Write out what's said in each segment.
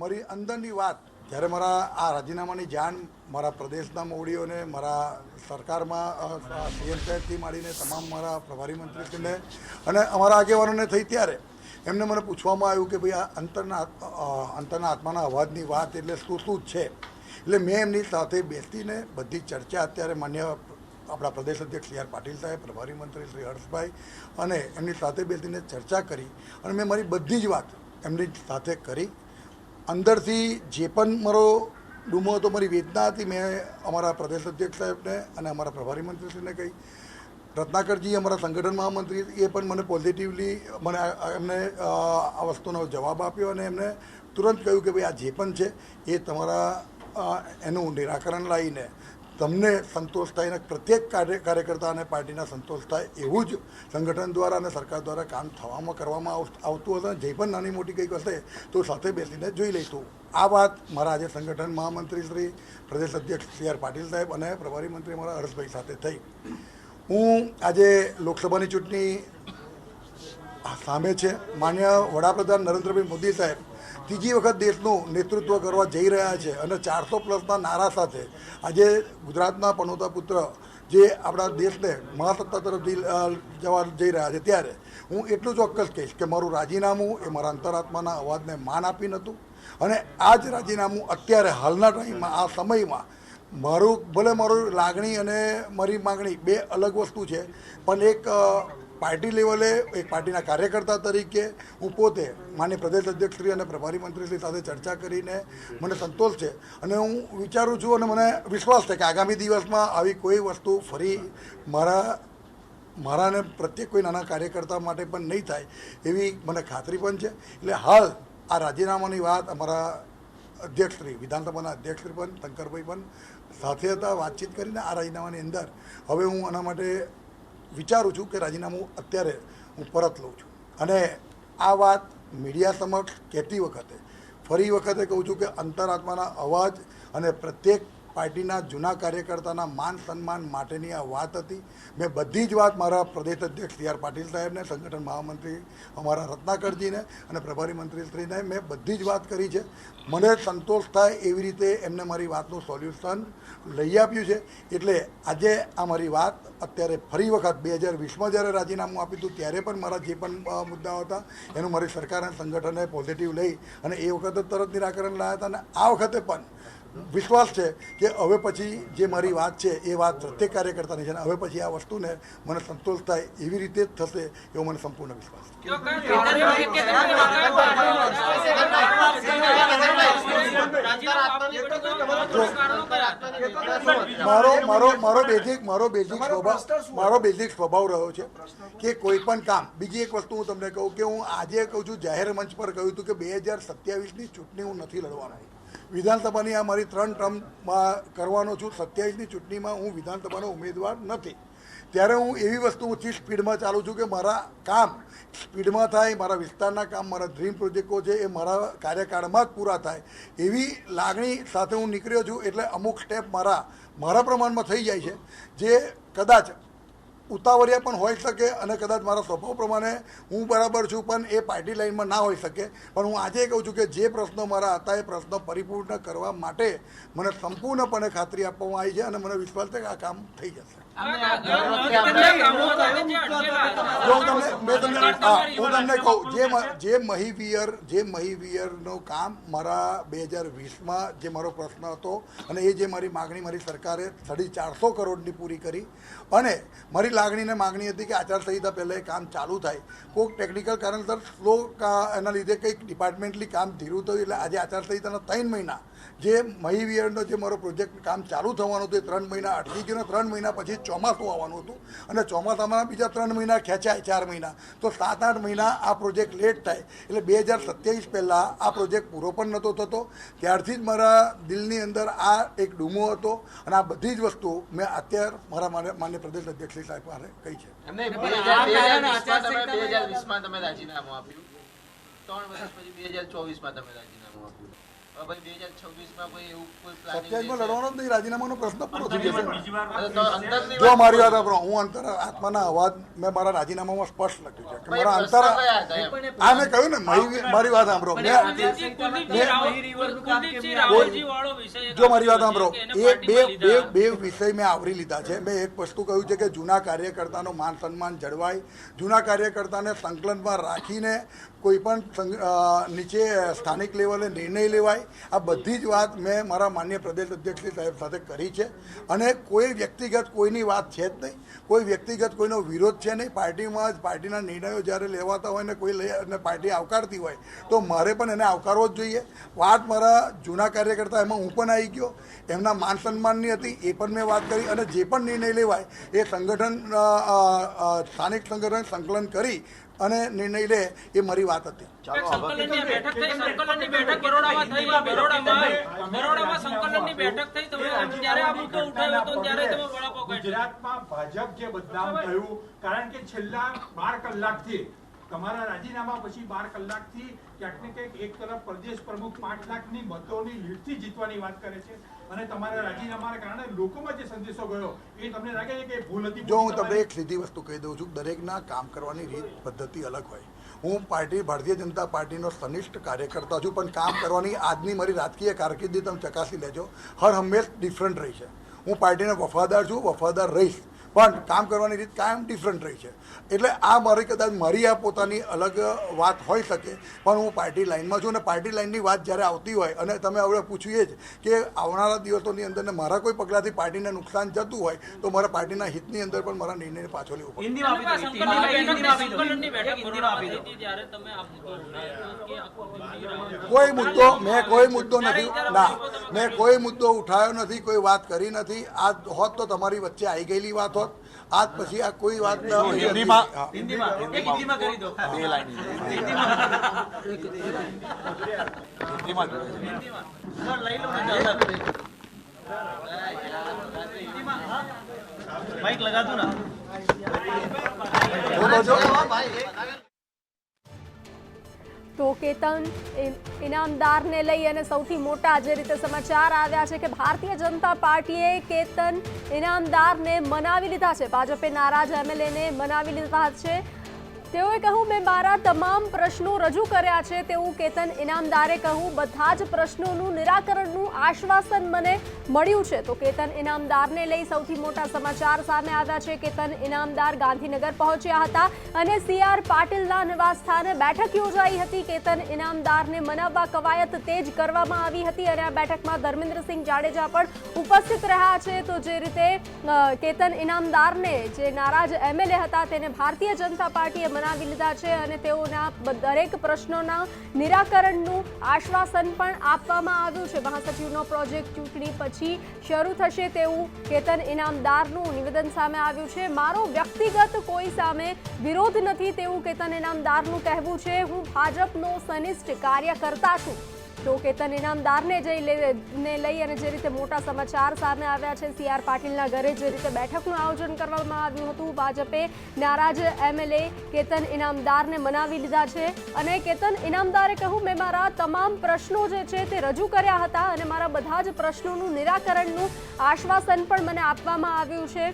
મારી અંદરની વાત, જ્યારે મારા આ રાજીનામાની જાણ મારા પ્રદેશના મોવડીઓને મારા સરકારમાં સીએમ સાહેબથી માંડીને તમામ મારા પ્રભારી મંત્રીશ્રીને અને અમારા આગેવાનોને થઈ ત્યારે, એમને મને પૂછવામાં આવ્યું કે ભાઈ આ અંતરના અંતરના આત્માના અવાજની વાત એટલે શું શું છે? એટલે મેં એમની સાથે બેસીને બધી ચર્ચા અત્યારે માન્ય આપણા પ્રદેશ અધ્યક્ષ સી આર પાટીલ સાહેબ, પ્રભારી મંત્રી શ્રી હર્ષભાઈ અને એમની સાથે બેસીને ચર્ચા કરી અને મેં મારી બધી જ વાત એમની સાથે કરી. અંદરથી જે પણ મારો ડૂમો હતો, મારી વેદના હતી, મેં અમારા પ્રદેશ અધ્યક્ષ સાહેબને અને અમારા પ્રભારી મંત્રીશ્રીને કહી. રત્નાકરજી અમારા સંગઠન મહામંત્રી એ પણ મને પોઝિટિવલી મને એમને આ વસ્તુનો જવાબ આપ્યો અને એમને તુરંત કહ્યું કે ભાઈ આ જે પણ છે એ તમારા એનું નિરાકરણ લાવીને તમને સંતોષ થાય અને પ્રત્યેક કાર્ય, કાર્યકર્તા અને પાર્ટીના સંતોષ થાય એવું જ સંગઠન દ્વારા અને સરકાર દ્વારા કામ થવામાં કરવામાં આવ- આવતું હશે. જે પણ નાની મોટી કંઈક હશે તો સાથે બેસીને જોઈ લઈશું. આ વાત મારા આજે સંગઠન મહામંત્રી શ્રી, પ્રદેશ અધ્યક્ષ સી આર પાટીલ સાહેબ અને પ્રભારી મંત્રી મારા હર્ષભાઈ સાથે થઈ. હું આજે લોકસભાની ચૂંટણી સામે છે. માન્ય વડાપ્રધાન નરેન્દ્રભાઈ મોદી સાહેબ ત્રીજી વખત દેશનું નેતૃત્વ કરવા જઈ રહ્યા છે અને ચારસો પ્લસના નારા સાથે આજે ગુજરાતના પનોતા પુત્ર જે આપણા દેશને મહાસત્તા તરફથી જવા જઈ રહ્યા છે ત્યારે હું એટલું ચોક્કસ કહીશ કે મારું રાજીનામું એ મારા અંતરાત્માના અવાજને માન આપી નહોતું અને આ જ રાજીનામું અત્યારે હાલના ટાઈમમાં, આ સમયમાં મારું, ભલે મારું લાગણી અને મારી માગણી બે અલગ વસ્તુ છે, પણ એક પાર્ટી લેવલે એક પાર્ટીના કાર્યકર્તા તરીકે હું પોતે માન્ય પ્રદેશ અધ્યક્ષશ્રી અને પ્રભારી મંત્રીશ્રી સાથે ચર્ચા કરીને મને સંતોષ છે. અને હું વિચારું છું અને મને વિશ્વાસ છે કે આગામી દિવસમાં આવી કોઈ વસ્તુ ફરી મારા, મારાને પ્રત્યેક કોઈ નાના કાર્યકર્તા માટે પણ નહીં થાય એવી મને ખાતરી પણ છે. એટલે હાલ આ રાજીનામાની વાત અમારા અધ્યક્ષશ્રી, વિધાનસભાના અધ્યક્ષશ્રી પણ, શંકરભાઈ પણ સાથે હતા, વાતચીત કરીને આ રાજીનામાની અંદર. હવે હું આના માટે વિચારું છું કે રાજીનામું અત્યારે હું પરત લઉં છું. અને આ વાત મીડિયા સમક્ષ કહેતી વખતે ફરી વખતે કહું છું કે અંતરાત્માના અવાજ અને પ્રત્યેક પાર્ટીના જૂના કાર્યકર્તાના માન સન્માન માટેની આ વાત હતી. મેં બધી જ વાત મારા પ્રદેશ અધ્યક્ષ સી આર પાટીલ સાહેબને, સંગઠન મહામંત્રી અમારા રત્નાકરજીને અને પ્રભારી મંત્રીશ્રીને મેં બધી જ વાત કરી છે. મને સંતોષ થાય એવી રીતે એમને મારી વાતનું સોલ્યુશન લઈ આપ્યું છે. એટલે આજે આ મારી વાત અત્યારે ફરી વખત બે હજાર વીસમાં જ્યારે રાજીનામું આપ્યું હતું, ત્યારે પણ મારા જે પણ મુદ્દાઓ હતા, એનું મારી સરકાર અને સંગઠને પોઝિટિવ લઈ અને એ વખતે તરત નિરાકરણ લાવ્યા હતા અને આ વખતે પણ વિશ્વાસ છે કે હવે પછી જે મારી વાત છે એ વાત પ્રત્યેક કાર્યકર્તાની છે અને હવે પછી આ વસ્તુને મને સંતોષ થાય એવી રીતે જ થશે એવો મને સંપૂર્ણ વિશ્વાસ છે. મારો મારો મારો બેઝિક મારો બેઝિક સ્વભાવ મારો બેઝિક સ્વભાવ રહ્યો છે કે કોઈ પણ કામ બીજી એક વસ્તુ હું તમને કહું કે હું આજે કહું છું જાહેર મંચ પર કહ્યું હતું કે બે હજાર સત્યાવીસની ચૂંટણી હું નથી લડવાનો. વિધાનસભાની આ મારી ત્રણ ટર્મમાં કરવાનો છું. સત્યાવીસની ચૂંટણીમાં હું વિધાનસભાનો ઉમેદવાર નથી. ત્યારે હું એવી વસ્તુ ઓછી સ્પીડમાં ચાલું છું કે મારા કામ સ્પીડમાં થાય, મારા વિસ્તારના કામ, મારા ડ્રીમ પ્રોજેક્ટો છે એ મારા કાર્યકાળમાં જ પૂરા થાય. એવી લાગણી સાથે હું નીકળ્યો છું એટલે અમુક સ્ટેપ મારા મારા પ્રમાણમાં થઈ જાય છે. જે કદાચ ઉતાવળિયા પણ હોઈ શકે અને કદાચ મારા સ્વભાવ પ્રમાણે હું બરાબર છું, પણ એ પાર્ટી લાઈનમાં ના હોઈ શકે. પણ હું આજે કહું છું કે જે પ્રશ્નો મારા હતા, એ પ્રશ્નો પરિપૂર્ણ કરવા માટે મને સંપૂર્ણપણે ખાતરી આપવામાં આવી છે અને મને વિશ્વાસ છે કે આ કામ થઈ જશે. જો મહીવિયર જે મહીવિયરનું કામ મારા બે હજાર વીસમાં જે મારો પ્રશ્ન હતો અને એ જે મારી માગણી મારી સરકારે સાડી ચારસો કરોડની પૂરી કરી અને મારી લાગણીને માગણી હતી કે આચારસંહિતા પહેલાં એ કામ ચાલુ થાય. કોઈક ટેકનિકલ કારણસર સ્લો એના લીધે કંઈક ડિપાર્ટમેન્ટલી કામ ધીરું થયું એટલે આજે આચારસંહિતાના ત્રણ મહિના જે મહીવિયરનો જે મારો પ્રોજેક્ટ કામ ચાલુ થવાનું હતું એ ત્રણ મહિના અટકી ગયો ત્રણ મહિના પછી ચોમાસું આવવાનું હતું. અને ચોમાસામાં બીજા ત્રણ મહિના ખેંચાય ચાર મહિના. તો સાત આઠ મહિના આ પ્રોજેક્ટ લેટ થાય. એટલે બે હજાર સત્યાવીસ પહેલાં આ પ્રોજેક્ટ પૂરો પણ નહોતો થતો. ત્યારથી જ મારા દિલની અંદર આ એક ડૂમો હતો. અને આ બધી જ વસ્તુ મેં અત્યારે મારા માન્ય પ્રદેશ અધ્યક્ષ સાહેબ પાસે કહી છે. ત્રણ વર્ષ પછી બે હજાર ચોવીસમાં તમે રાજીનામું આપ્યું. સત્યાવીસમાં લડવાનો જ નહીં રાજીનામાનો પ્રશ્ન પૂરો થઈ જશે. જો મારી વાત સાંભળો હું અંતર આત્માના અવાજ મેં મારા રાજીનામામાં સ્પષ્ટ લખ્યું છે કે મારા અંતર? આ મેં કહ્યું ને મારી મારી વાત સાંભળો. જો મારી વાત સાંભળો. એ બે બે બે વિષય મેં આવરી લીધા છે. મેં એક વસ્તુ કહ્યું છે કે જૂના કાર્યકર્તાનો માન સન્માન જળવાય. જૂના કાર્યકર્તાને સંકલનમાં રાખીને કોઈ પણ નીચે સ્થાનિક લેવલે નિર્ણય લેવાય. આ બધી જ વાત મેં મારા માન્ય પ્રદેશ અધ્યક્ષ સાહેબ સાથે કરી છે. અને કોઈ વ્યક્તિગત કોઈની વાત છે જ નહીં. કોઈ વ્યક્તિગત કોઈનો વિરોધ છે નહીં. પાર્ટીમાં જ પાર્ટીના નિર્ણયો જ્યારે લેવાતા હોય ને કોઈ લઈ અને પાર્ટી આવકારતી હોય, તો મારે પણ એને આવકારવો જ જોઈએ. વાત મારા જૂના કાર્યકર્તા એમાં હું પણ આવી ગયો. એમના માન સન્માનની હતી, એ પણ મેં વાત કરી. અને જે પણ નિર્ણય લેવાય, એ સંગઠન સ્થાનિક સંગઠન સંકલન કરી અને નિર્ણય લે એ મારી વાત હતી. ગુજરાતમાં ભાજપ જે બદનામ થયું કારણ કે છેલ્લા બાર કલાકથી તમારા રાજીનામા પછી બાર કલાકથી ક્યાંક ને એક તરફ પ્રદેશ પ્રમુખ પાંચ લાખની મતોની લીડથી જીતવાની વાત કરે છે અને તમારા રાજીનામાના કારણે લોકોમાં જે સંદેશો ગયો એ તમને લાગે છે કે ભૂલ હતી? જો હું તમને એક સીધી વસ્તુ કહી દઉં છું, દરેકના કામ કરવાની રીત, પદ્ધતિ અલગ હોય. હું પાર્ટી, ભારતીય જનતા પાર્ટીનો સનિષ્ઠ કાર્યકર્તા છું, પણ કામ કરવાની આજની મારી રાજકીય કારકિર્દી તમે ચકાસી લેજો. હર હંમેશ ડિફરન્ટ રહી છે. હું પાર્ટીને વફાદાર છું, વફાદાર રહીશ. પણ કામ કરવાની રીત કાયમ ડિફરન્ટ રહી છે. એટલે આ મારી કદાચ મારી આ પોતાની અલગ વાત હોઈ શકે પણ હું પાર્ટી લાઇનમાં છું અને પાર્ટી લાઇનની વાત જ્યારે આવતી હોય અને તમે હવે પૂછ્યું એ જ કે આવનારા દિવસોની અંદર ને મારા કોઈ પગલાંથી પાર્ટીને નુકસાન જતું હોય તો મારા પાર્ટીના હિતની અંદર પણ મારા નિર્ણયને પાછો લેવો પડે. કોઈ મુદ્દો મેં કોઈ મુદ્દો નથી. ના. મેં કોઈ મુદ્દો ઉઠાવ્યો નથી કોઈ વાત કરી નથી. આ હોત તો તમારી વચ્ચે આવી ગયેલી વાત હોત. આજ પછી આ કોઈ વાત ન. હા. બોલો છો? કેતન ઇનામદારને લઈ અને સૌથી મોટા જે રીતે સમાચાર આવ્યા છે કે ભારતીય જનતા પાર્ટીએ કેતન ઇનામદારને મનાવી લીધા છે. ભાજપે નારાજ એમએલએને મનાવી લીધા છે. તેઓએ કહ્યું, મેં મારા તમામ પ્રશ્નો રજૂ કર્યા છે. તેવું કેતન ઇનામદારે કહ્યું, બધા જ પ્રશ્નોનું નિરાકરણનું આશ્વાસન મને મળ્યું છે. તો કેતન ઇનામદારને લઈ સૌથી મોટા સમાચાર સામે આવ્યા છે. કેતન ઇનામદાર ગાંધીનગર પહોંચ્યા હતા અને સીઆર પાટીલના નિવાસ સ્થાને બેઠક યોજાઈ હતી. કેતન ઇનામદારને મનાવવા કવાયત તેજ કરવામાં આવી હતી અને આ બેઠકમાં ધર્મેન્દ્રસિંહ જાડેજા પણ ઉપસ્થિત રહ્યા છે. તો જે રીતે કેતન ઇનામદારને જે નારાજ એમએલએ હતા, તેને ભારતીય જનતા પાર્ટીએ મનાવી લીધા છે અને તેઓના દરેક પ્રશ્નોના નિરાકરણનું આશ્વાસન પણ આપવામાં આવ્યું છે. મહાસચિવનો પ્રોજેક્ટ ચૂંટણી પછી શરૂ થશે તેવું કેતન ઇનામદારનું નિવેદન સામે આવ્યું છે. મારો વ્યક્તિગત કોઈ સામે વિરોધ નથી તેવું કેતન ઇનામદારનું કહેવું છે. હું ભાજપનો સનિષ્ઠ કાર્યકર્તા છું. તો કેતન ઇનામદારને જઈ ને લઈ અને જે રીતે મોટા સમાચાર સામે આવ્યા છે સી આર પાટીલના ઘરે જે રીતે બેઠકનું આયોજન કરવામાં આવ્યું હતું, ભાજપે નારાજ એમએલએ કેતન ઇનામદારને મનાવી લીધા છે. અને કેતન ઇનામદારે કહ્યું, મેં મારા તમામ પ્રશ્નો જે છે તે રજૂ કર્યા હતા અને મારા બધા જ પ્રશ્નોનું નિરાકરણનું આશ્વાસન પણ મને આપવામાં આવ્યું છે.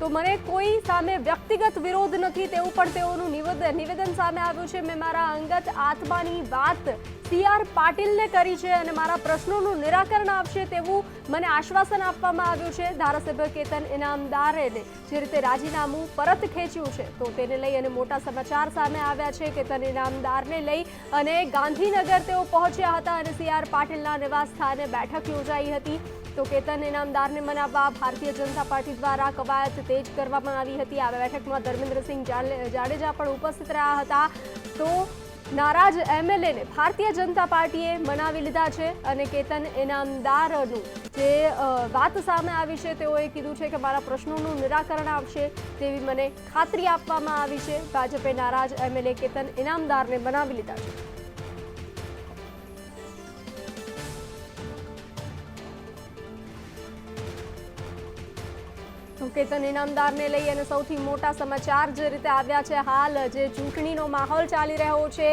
તો મને કોઈ સામે વ્યક્તિગત વિરોધ નથી, તેવું પણ તેઓનું નિવેદન સામે આવ્યું છે. મેં મારા અંગત આત્માની વાત સી આર પાટીલને કરી છે અને મારા પ્રશ્નોનું નિરાકરણ આપશે તેવું મને આશ્વાસન આપવામાં આવ્યું છે. ધારાસભ્ય કેતન ઇનામદારેને જે રીતે રાજીનામું પરત ખેંચ્યું છે, તો તેને લઈ અને મોટા સમાચાર સામે આવ્યા છે. કેતન ઇનામદારને લઈ અને ગાંધીનગર તેઓ પહોંચ્યા હતા અને સી આર પાટીલના નિવાસ સ્થાને બેઠક યોજાઈ હતી. તો કેતન ઇનામદારને મનાવવા ભારતીય જનતા પાર્ટી દ્વારા કવાયત તેજ કરવામાં આવી હતી. આ બેઠકમાં ધર્મેન્દ્રસિંહ જાડે- જાડેજા પણ ઉપસ્થિત રહ્યા હતા. તો નારાજ એમએલએને ભારતીય જનતા પાર્ટીએ મનાવી લીધા છે અને કેતન ઇનામદારનું જે વાત સામે આવી છે, તેઓએ કીધું છે કે મારા પ્રશ્નોનું નિરાકરણ આવશે તેવી મને ખાતરી આપવામાં આવી છે. ભાજપે નારાજ એમએલએ કેતન ઇનામદારને મનાવી લીધા છે. તો કેતન ઇનામદારને લઈ અને સૌથી મોટા સમાચાર જે રીતે આવ્યા છે હાલ, જે ચૂંટણીનો માહોલ ચાલી રહ્યો છે,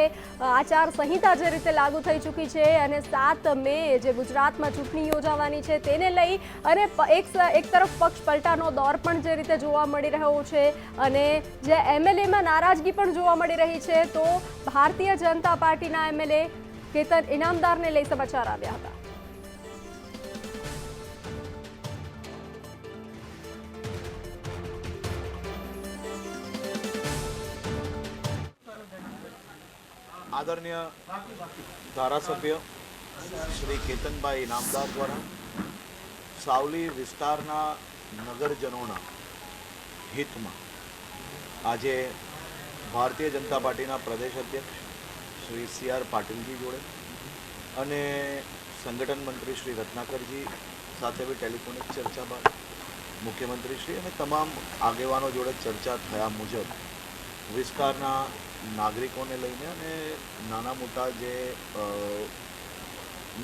આચાર સંહિતા જે રીતે લાગુ થઈ ચૂકી છે અને સાત મે જે ગુજરાતમાં ચૂંટણી યોજાવાની છે તેને લઈ અને એક એક તરફ પક્ષ પલટાનો દોર પણ જે રીતે જોવા મળી રહ્યો છે અને જે એમએલએમાં નારાજગી પણ જોવા મળી રહી છે, તો ભારતીય જનતા પાર્ટીના એમએલએ કેતન ઇનામદારને લઈ સમાચાર આવ્યા હતા. આદરણીય ધારાસભ્ય શ્રી કેતનભાઈ નામદાર દ્વારા સાવલી વિસ્તારના નગરજનોના હિતમાં આજે ભારતીય જનતા પાર્ટીના પ્રદેશ અધ્યક્ષ શ્રી સી આર પાટીલજી જોડે અને સંગઠન મંત્રી શ્રી રત્નાકરજી સાથે બી ટેલિફોનિક ચર્ચા બાદ મુખ્યમંત્રીશ્રી અને તમામ આગેવાનો જોડે ચર્ચા થયા મુજબ વિસ્તારના નાગરિકોને લઈને અને નાના મોટા જે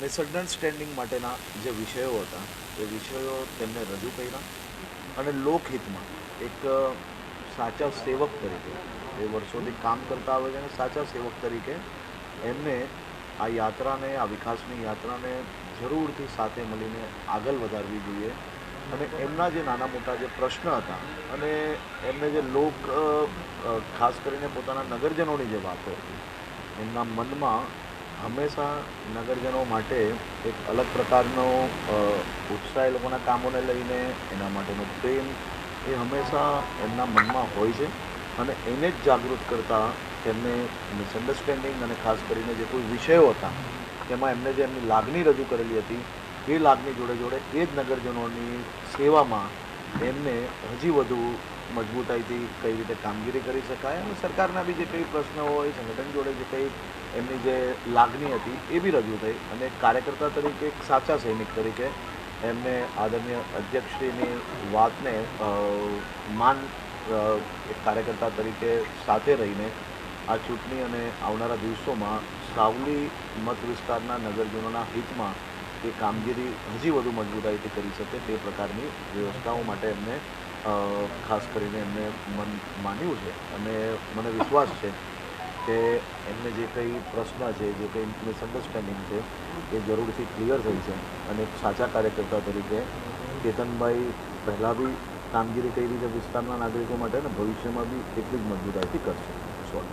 મિસઅન્ડરસ્ટેન્ડિંગ માટેના જે વિષયો હતા, એ વિષયો તેમને રજૂ કર્યા અને લોકહિતમાં એક સાચા સેવક તરીકે, એ વર્ષોથી કામ કરતા આવે છે અને સાચા સેવક તરીકે એમને આ યાત્રાને, આ વિકાસની યાત્રાને જરૂરથી સાથે મળીને આગળ વધારવી જોઈએ. અને એમના જે નાના મોટા જે પ્રશ્ન હતા અને એમને જે લોક ખાસ કરીને પોતાના નગરજનોની જે વાતો હતી, એમના મનમાં હંમેશા નગરજનો માટે એક અલગ પ્રકારનો ઉત્સાહ એ લોકોના કામોને લઈને, એના માટેનો પ્રેમ એ હંમેશા એમના મનમાં હોય છે અને એને જ જાગૃત કરતા તેમને મિસઅન્ડરસ્ટેન્ડિંગ અને ખાસ કરીને જે કોઈ વિષયો હતા, તેમાં એમને જે એમની લાગણી રજૂ કરેલી હતી એ લાગણી જોડે જોડે એ જ નગરજનોની સેવામાં એમને હજી વધુ મજબૂતાઈથી કઈ રીતે કામગીરી કરી શકાય અને સરકારના બી જે કંઈ પ્રશ્નો હોય, સંગઠન જોડે જે કંઈ એમની જે લાગણી હતી એ બી રજૂ થઈ અને કાર્યકર્તા તરીકે એક સાચા સૈનિક તરીકે એમને આદરણીય અધ્યક્ષશ્રીની વાતને માન એક કાર્યકર્તા તરીકે સાથે રહીને આ ચૂંટણી અને આવનારા દિવસોમાં સાવલી મત વિસ્તારના નગરજનોના હિતમાં એ કામગીરી હજી વધુ મજબૂતાઈથી કરી શકે તે પ્રકારની વ્યવસ્થાઓ માટે એમને ખાસ કરીને એમને મન માન્યું છે. અને મને વિશ્વાસ છે કે એમને જે કંઈ પ્રશ્ન છે, જે કંઈ મિસઅન્ડરસ્ટેન્ડિંગ છે, એ જરૂરથી ક્લિયર થઈ છે. અને સાચા કાર્યકર્તા તરીકે કેતનભાઈ પહેલાં બી કામગીરી કઈ રીતે વિસ્તારના નાગરિકો માટે અને ભવિષ્યમાં બી એટલી જ મજબૂતાઈથી કરશે. સો